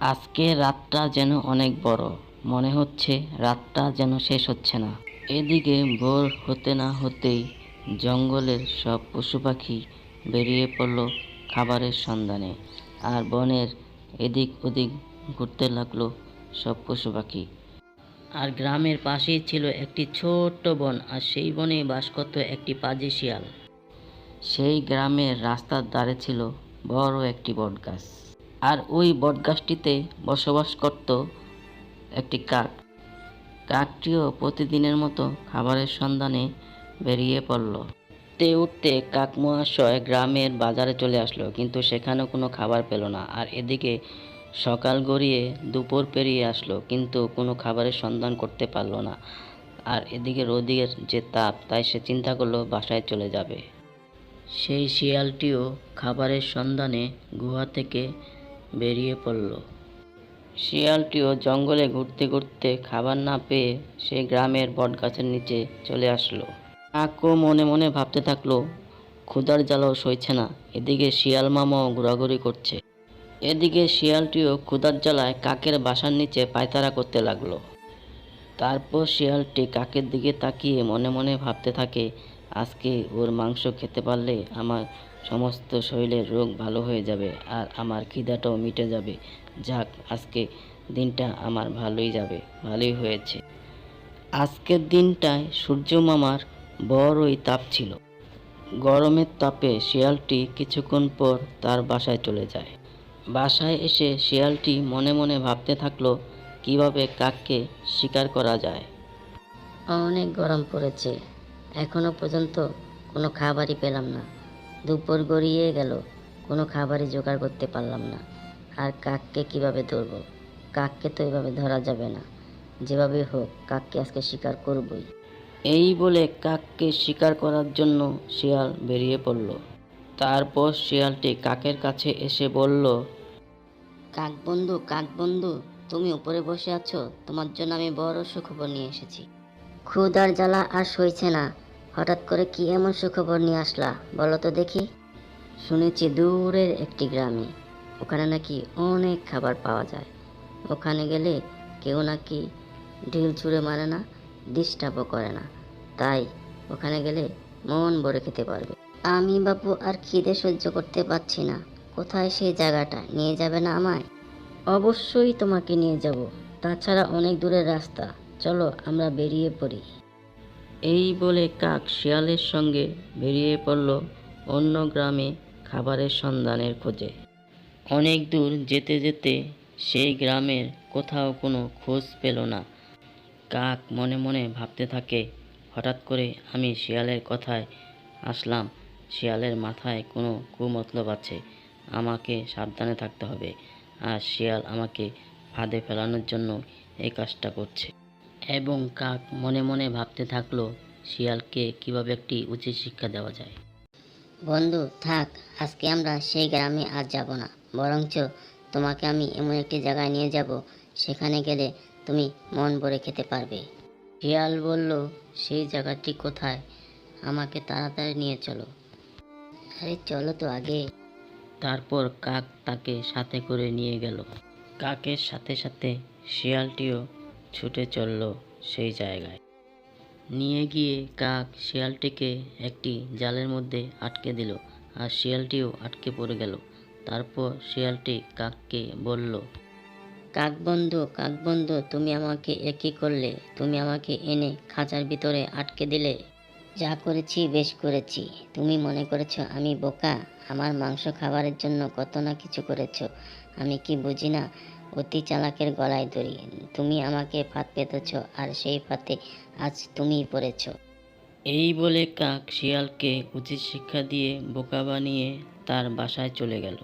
আজকে রাতটা যেন অনেক বড়। মনে হচ্ছে রাতটা যেন শেষ হচ্ছে না। এদিকে ভোর হতে না হতেই জঙ্গলের সব পশু পাখি বেরিয়ে পড়ল খাবারের সন্ধানে আর বনের এদিক ওদিক ঘুরতে লাগল সব পশু পাখি। আর গ্রামের পাশেই ছিল একটি ছোট্ট বন আর সেই বনে বাস করত একটি পাজি শিয়াল। সেই গ্রামের রাস্তার ধারে ছিল বড় একটি বটগাছ আর ওই বটগাছটিতে বসবাস করত একটি কাক। কাকটিও প্রতিদিনের মতো খাবারের সন্ধানে বেরিয়ে পড়ল। উঠতে উঠতে কাক মহাশয় গ্রামের বাজারে চলে আসলো, কিন্তু সেখানেও কোনো খাবার পেল না। আর এদিকে সকাল গড়িয়ে দুপুর পেরিয়ে আসলো, কিন্তু কোনো খাবারের সন্ধান করতে পারল না। আর এদিকে রোদের যে তাপ, তাই সে চিন্তা করল, বাসায় চলে যাবে। সেই শিয়ালটিও খাবারের সন্ধানে গুহা থেকে বেরিয়ে পড়ল। শিয়ালটিও জঙ্গলে ঘুরতে ঘুরতে খাবার না পেয়ে সে গ্রামের বটগাছের নিচে চলে আসলো। কাকও মনে মনে ভাবতে থাকল, ক্ষুধার জ্বালাও সইছে না, এদিকে শিয়াল মামাও ঘোরাঘুরি করছে। এদিকে শিয়ালটিও ক্ষুধার জ্বালায় কাকের বাসার নিচে পায়তারা করতে লাগল। তারপর শিয়ালটি কাকের দিকে তাকিয়ে মনে মনে ভাবতে থাকে আজকে ওর মাংস খেতে পারলে আমার সমস্ত শরীরের রোগ ভালো হয়ে যাবে আর আমার খিদাটাও মিটে যাবে। যাক, আজকে দিনটা আমার ভালোই যাবে, ভালোই হয়েছে। আজকের দিনটায় সূর্য মামার বড়ই তাপ ছিল। গরমের তাপে শিয়ালটি কিছুক্ষণ পর তার বাসায় চলে যায়। বাসায় এসে শিয়ালটি মনে মনে ভাবতে থাকল, কীভাবে কাককে শিকার করা যায়। অনেক গরম পড়েছে। এখনও পর্যন্ত কোনো খাবারই পেলাম না। দুপুর গড়িয়ে গেল, কোনো খাবারই জোগাড় করতে পারলাম না। আর কাককে কীভাবে ধরবো? কাককে তো এভাবে ধরা যাবে না। যেভাবে হোক, কাককে আজকে শিকার করবই। এই বলে কাককে শিকার করার জন্য শিয়াল বেরিয়ে পড়ল। তারপর শিয়ালটি কাকের কাছে এসে বলল, কাক বন্ধু কাক বন্ধু, তুমি উপরে বসে আছো। তোমার জন্য আমি বড় সুখবর নিয়ে এসেছি। ক্ষুধার জ্বালা আর সইছে না। হঠাৎ করে কি এমন সুখবর নিয়ে আসলা, বলো তো দেখি। শুনেছি দূরের একটি গ্রামে, ওখানে নাকি অনেক খাবার পাওয়া যায়। ওখানে গেলে কেউ নাকি ঢিল ছুঁড়ে মারে না, ডিস্টার্বও করে না। তাই ওখানে গেলে মন ভরে খেতে পারবে। আমি বাপু আর খিদে সহ্য করতে পারছি না। কোথায় সেই জায়গাটা? নিয়ে যাবে না আমায়? অবশ্যই তোমাকে নিয়ে যাব। তাছাড়া অনেক দূরের রাস্তা। চলো আমরা বেরিয়ে পড়ি। এই বলে কাক শিয়ালের সঙ্গে বেরিয়ে পড়ল অন্য গ্রামে খাবারের সন্ধানের খোঁজে। অনেক দূর যেতে যেতে সেই গ্রামের কোথাও কোনো খোঁজ পেল না। কাক মনে মনে ভাবতে থাকে, হঠাৎ করে আমি শিয়ালের কথায় আসলাম, শিয়ালের মাথায় কোনো কুমতলব আছে, আমাকে সাবধানে থাকতে হবে, আর শিয়াল আমাকে ফাঁদে ফেলানোর জন্য এই কাজটা করছে। এবং কাক মনে মনে ভাবতে থাকল শিয়ালকে কীভাবে একটি উচিত শিক্ষা দেওয়া যায়। বন্ধু থাক আজকে আমরা সেই গ্রামে আর যাব না। বরঞ্চ তোমাকে আমি এমন একটি জায়গায় নিয়ে যাব সেখানে গেলে তুমি মন ভরে খেতে পারবে। শিয়াল বলল সেই জায়গাটি কোথায়? আমাকে তাড়াতাড়ি নিয়ে চলো। আরে চলো তো আগে। তারপর কাক তাকে সাথে করে নিয়ে গেল। কাকের সাথে সাথে শিয়ালটিও ছুটে চলল সেই জায়গায়। নিয়ে গিয়ে কাক শিয়ালটিকে একটি জালের মধ্যে আটকে দিল আর শিয়ালটিও আটকে পড়ে গেল। তারপর শিয়ালটি কাককে বলল, কাক বন্ধু তুমি আমাকে একই করলে। তুমি আমাকে এনে খাঁচার ভিতরে আটকে দিলে। যা করেছি বেশ করেছি। তুমি মনে করেছ আমি বোকা? আমার মাংস খাবারের জন্য কত না কিছু করেছ? আমি কি বুঝি না? অতি চালাকের গলায় দড়ি, তুমি আমাকে ফাঁদ পেতেছ আর সেই ফাঁদে আজ তুমিই পড়েছ। এই বলে কাক শিয়ালকে উচিত শিক্ষা দিয়ে বোকা বানিয়ে তার বাসায় চলে গেল।